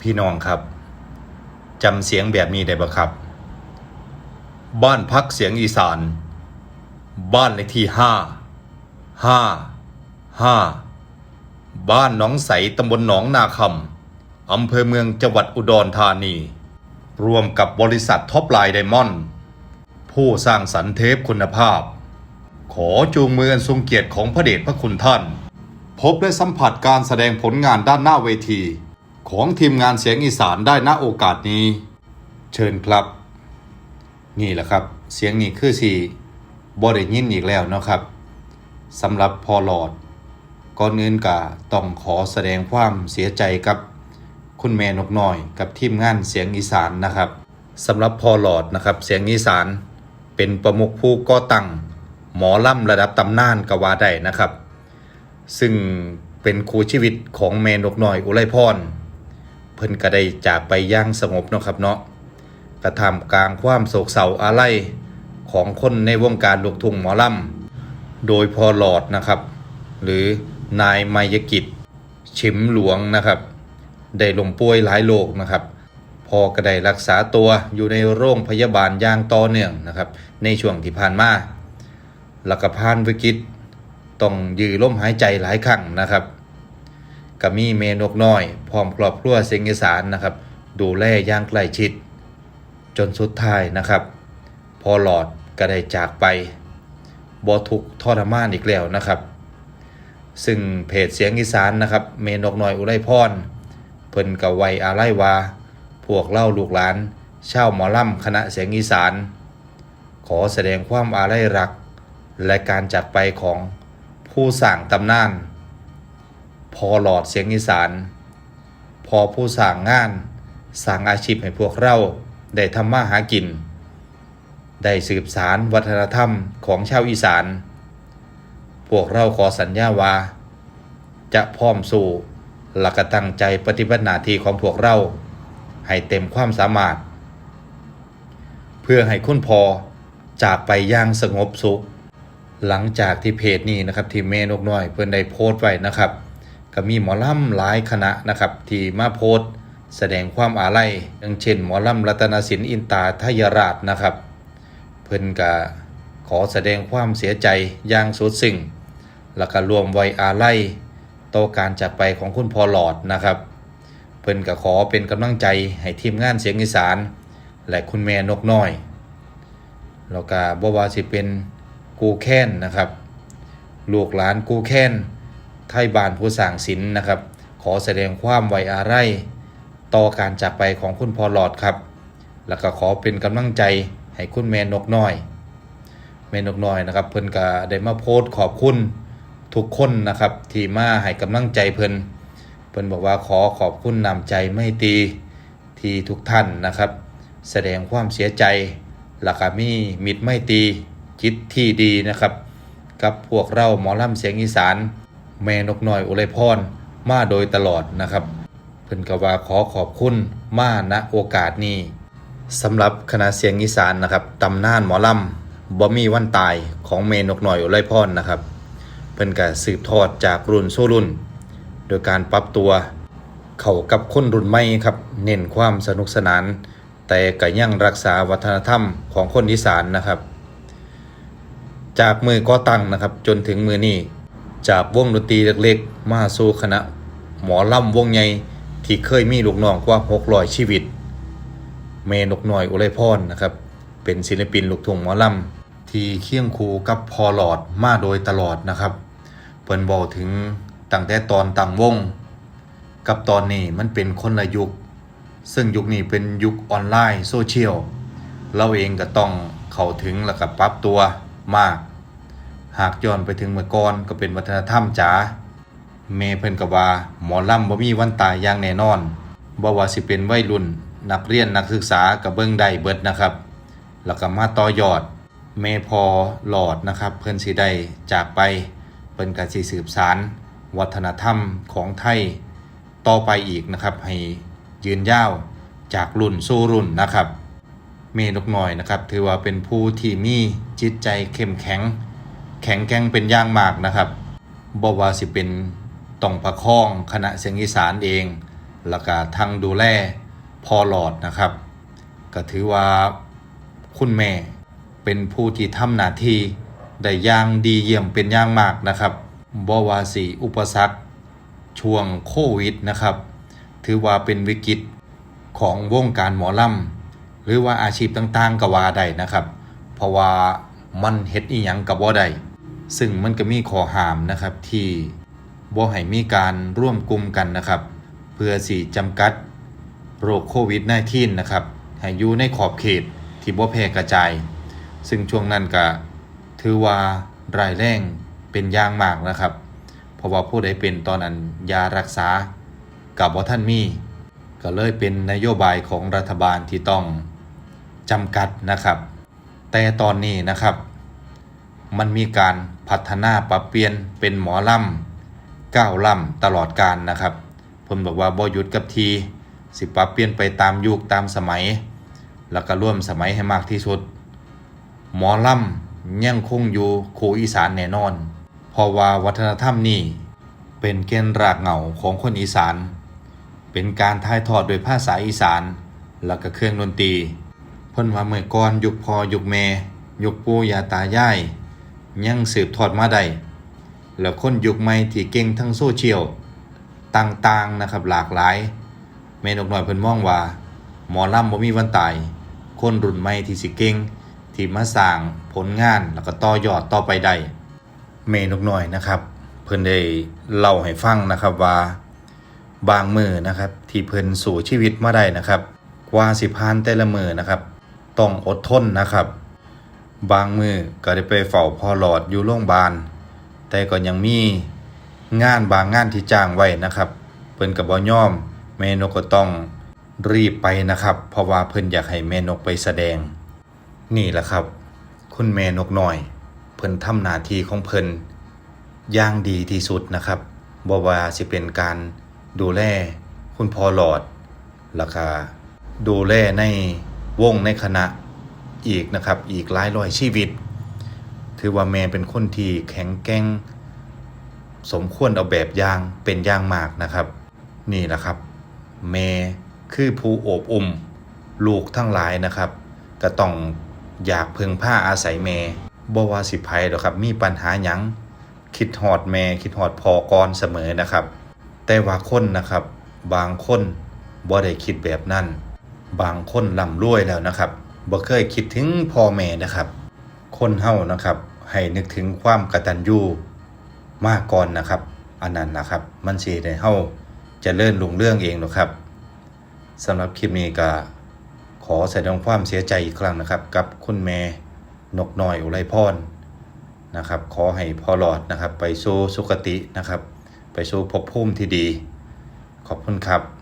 พี่น้องครับจำเสียงแบบนี้ได้บ่ครับ บ้านพักเสียงอีสาน บ้านเลขที่ห้าห้าห้าบ้านหนองใสตำบลหนองนาคำอำเภอเมืองจังหวัดอุดรธานี รวมกับบริษัทท็อปไลน์ไดมอนด์ผู้สร้างสรรค์เทปคุณภาพ ขอจูงมืออันทรงเกียรติของพระเดชพระคุณท่าน พบและสัมผัสการแสดงผลงานด้านหน้าเวที ของทีมงานเสียงอีสานได้ณโอกาสนี้ เชิญครับ นี่แหละครับ เสียงนี้คือสีบริยินอีกแล้วนะครับสำหรับพอหลอดก่อนอื่นกะต้องขอแสดงความเสียใจกับคุณแม่นกน้อย กับทีมงานเสียงอีสานนะครับสำหรับพอหลอดนะครับ เสียงอีสานเป็นประมุขผู้ก่อตั้งหมอล่ำระดับตำนานกว่าได้นะครับ ซึ่งเป็นครูชีวิตของแม่นกน้อยอุไรพร พิ่นก็ได้จากไปอย่างสงบเนาะครับเนาะกระทำกลางความโศกเศร้าอาลัยของคนในวงการลูกทุ่งหมอลำโดยพอหลอดนะครับ หรือนายมายกิจฉิมหลวงนะครับ ได้ลมป่วยหลายโรคนะครับ พอก็ได้รักษาตัวอยู่ในโรงพยาบาลอย่างต่อเนื่องนะครับ ในช่วงที่ผ่านมาแล้วก็ผ่านวิกฤตต้องยื้อลมหายใจหลายครั้งนะครับ ก็มีเมนกน้อย พร้อมครอบครัวเสียงอีสานนะครับ ดูแลอย่างใกล้ชิด จนสุดท้ายนะครับ พอหลอดก็ได้จากไปบ่ทุกทรมานอีกแล้วนะครับ ซึ่งเพจเสียงอีสานนะครับ เมนกน้อยอุไรพรเพิ่นกับไวอาลัยวา พวกเล่าลูกหลานเช่าหมอล่ำคณะเสียงอีสาน ขอแสดงความอาลัยรัก และการจากไปของผู้สั่งตำนาน พอหลอดเสียงอีสาน พอผู้สั่งงานสั่งอาชีพให้พวกเราได้ทำมาหากิน ได้สืบสารวัฒนธรรมของชาวอีสาน พวกเราขอสัญญาว่า จะพร้อมสู่หลักตั้งใจปฏิบัติหน้าที่ของพวกเรา ให้เต็มความสามารถ เพื่อให้คุณพอจากไปอย่างสงบสุข หลังจากที่เพจนี้นะครับที่เมนกน้อยเพื่อนได้โพสต์ไว้นะครับ ก็มีหมอลำหลายคณะนะครับที่มาโพสต์แสดงความอาลัยอย่างเช่น หมอลำรัตนศิลป์อินตาทยราชนะครับ เพิ่นก็ขอแสดงความเสียใจอย่างสุดซึ้งแล้วก็รวมไว้อาลัยต่อการจากไปของคุณพอหลอดนะครับ เพิ่นก็ขอเป็นกำลังใจให้ทีมงานเสียงอีสาน และคุณแม่นกน้อยแล้วก็บ่ว่าสิเป็นกูแค้นนะครับลูกหลานกูแค้น ไทยบานผู้สร้างศิลป์นะครับ ขอแสดงความไว้อาลัยต่อการจากไปของคุณพอหลอดครับ แล้วก็ขอเป็นกำลังใจให้คุณแม่นกน้อยแม่นกน้อยนะครับ เพิ่นก็ได้มาโพสต์ขอบคุณทุกคนนะครับที่มาให้กำลังใจเพิ่นเพิ่นบอกว่าขอขอบคุณนำใจไม่ตีที่ทุกท่านนะครับ แสดงความเสียใจล้วก็มีมิตรไม่ตรีจิตที่ดีนะครับ กับพวกเราหมอลำเสียงอีสาน แม่นกน้อยอุไรพรมาโดยตลอดนะครับ เพิ่นก็ว่าขอขอบคุณมาณโอกาสนี้สำหรับคณะเสียงอีสานนะครับตำนานหมอลำบ่มีวันตายของเมนกน้อยอุไรพรนะครับ เพิ่นก็สืบทอดจากรุ่นสู่รุ่น โดยการปรับตัว เข้ากับคนรุ่นใหม่ครับ เน้นความสนุกสนาน แต่ก็ยังรักษาวัฒนธรรมของคนอีสานนะครับ จากมือก่อตั้งนะครับจนถึงมือนี้ จากวงดนตรีเล็กๆ มาสู่คณะ หมอลำวงใหญ่ที่เคยมีลูกน้องกว่า600ชีวิต เมนกน้อยอุไรพรนะครับ เป็นศิลปินลูกทุ่งหมอลำที่เคียงคู่กับพอหลอดมาโดยตลอดนะครับเพิ่นบอกถึงตั้งแต่ตอนตั้งวง กับตอนนี้มันเป็นคนละยุค ซึ่งยุคนี้เป็นยุคออนไลน์โซเชียลเราเองก็ต้องเข้าถึงแล้วก็ปรับตัวมาก หากย้อนไปถึงเมื่อก่อนก็เป็นวัฒนธรรมจ๋าเมเพิ่นก็ว่าหมอลำบ่มีวันตายอย่างแน่นอนบ่ว่าสิเป็นวัยรุ่น นักเรียนนักศึกษาก็เบิ่งได้เบิดนะครับ แล้วก็มาต่อยอด เมพอหลอดนะครับ เพิ่นสิได้จากไปเพิ่นก็สิสืบสาร วัฒนธรรมของไทย ต่อไปอีกนะครับ ให้ยืนยาวจากรุ่นสู่รุ่นนะครับ เมนกน้อยนะครับ ถือว่าเป็นผู้ที่มีจิตใจเข้มแข็ง แข็งแกร่งเป็นอย่างมากนะครับบ่ว่าสิเป็นต้องประคองคณะเสียงอีสานเองแล้วก็ทั้งดูแลพอหลอดนะครับ ก็ถือว่าคุณแม่เป็นผู้ที่ทำหน้าที่ได้ย่างดีเยี่ยมเป็นย่างมากนะครับบ่ว่าสิอุปสรรคช่วงโควิดนะครับ ถือว่าเป็นวิกฤตของวงการหมอลำหรือว่าอาชีพต่างๆก็ว่าได้นะครับ เพราะว่ามันเฮ็ดอีหยังกับบ่ได้ ซึ่งมันก็มีข้อห้ามนะครับที่บ่ให้มีการร่วมกลุ่มกันนะครับ เพื่อสิจำกัดโรคโควิด -19 นะครับให้อยู่ในขอบเขตที่บ่แพร่กระจาย ซึ่งช่วงนั้นก็ถือว่ารายแรงเป็นอย่างมากนะครับ เพราะว่าผู้ใดเป็นตอนนั้นยารักษากับบ่าท่านมีก็เลยเป็นนโยบายของรัฐบาลที่ต้องจำกัดนะครับ แต่ตอนนี้นะครับ มันมีการพัฒนาปรับเปลี่ยนเป็นหมอลำก้าวลำตลอดการนะครับผมบอกว่าบ่หยุดกับทีสิปรับเปลี่ยนไปตามยุคตามสมัย แล้วก็ร่วมสมัยให้มากที่สุด หมอลำยังคงอยู่คูอีสานแน่นอน เพราะว่าวัฒนธรรมนี้เป็นเกณฑ์รากเหง้าของคนอีสาน เป็นการถ่ายทอดโดยภาษาอีสาน แล้วก็เครื่องดนตรีเพิ่นว่าเมื่อก่อนยุคพอยุคแม่ยุคปู่ยาตายาย ยังสืบทอดมาได้แล้วคนยุคใหม่ที่เก่งทั้งโซเชียลต่างๆนะครับหลากหลายแม่นกน้อยเพิ่นมองว่า หมอลำบ่มีวันตาย คนรุ่นใหม่ที่สิเก่งที่มาสร้างผลงานแล้วก็ต่อยอดต่อไปได้แม่นกน้อยนะครับ เพิ่นได้เล่าให้ฟังนะครับว่า บางมือนะครับที่เพิ่นสู่ชีวิตมาได้นะครับ กว่าสิผ่านแต่ละมือนะครับ ต้องอดทนนะครับ บางมือก็ได้ไปเฝ้าพ่อหลอดอยู่โรงพยาบาล แต่ก็ยังมีงานบางงานที่จ้างไว้นะครับ เพิ่นก็บ่ยอมแม่นกก็ต้องรีบไปนะครับ เพราะว่าเพิ่นอยากให้แม่นกไปแสดง นี่แหละครับ คุณแม่นกน้อย เพิ่นทำหน้าที่ของเพิ่นอย่างดีที่สุดนะครับบ่ว่าสิเป็นการดูแลคุณพ่อหลอดแล้วก็ดูแลในวงในคณะ อีกนะครับอีกหลายร้อยชีวิต ถือว่าแม่เป็นคนที่แข็งแกร่งสมควรเอาแบบอย่างเป็นอย่างมากนะครับ นี่แหละครับ แม่คือผู้โอบอุ้มลูกทั้งหลายนะครับก็ต้องอยากพึงผ้าอาศัยแม่บ่ว่าสิไผหรอกครับ มีปัญหาหยังคิดหอดแม่คิดหอดพอกรเสมอนะครับ แต่ว่าคนนะครับ บางคนบ่ได้คิดแบบนั้น บางคนร่ำรวยแล้วนะครับ บ่เคยคิดถึงพ่อแม่นะครับ คนเฮานะครับ ให้นึกถึงความกตัญญูมากก่อนนะครับ อันนั้นนะครับ มันสิได้เฮาจะเลื่อนลุงเรื่องเองหรอกครับสำหรับคลิปนี้ก็ขอแสดงความเสียใจอีกครั้งนะครับ กับคุณแม่นกน้อยอุไรพรนะครับ ขอให้พ่อหลอดนะครับ ไปสู่สุคตินะครับ ไปสู่ภพภูมิที่ดี ขอบคุณครับ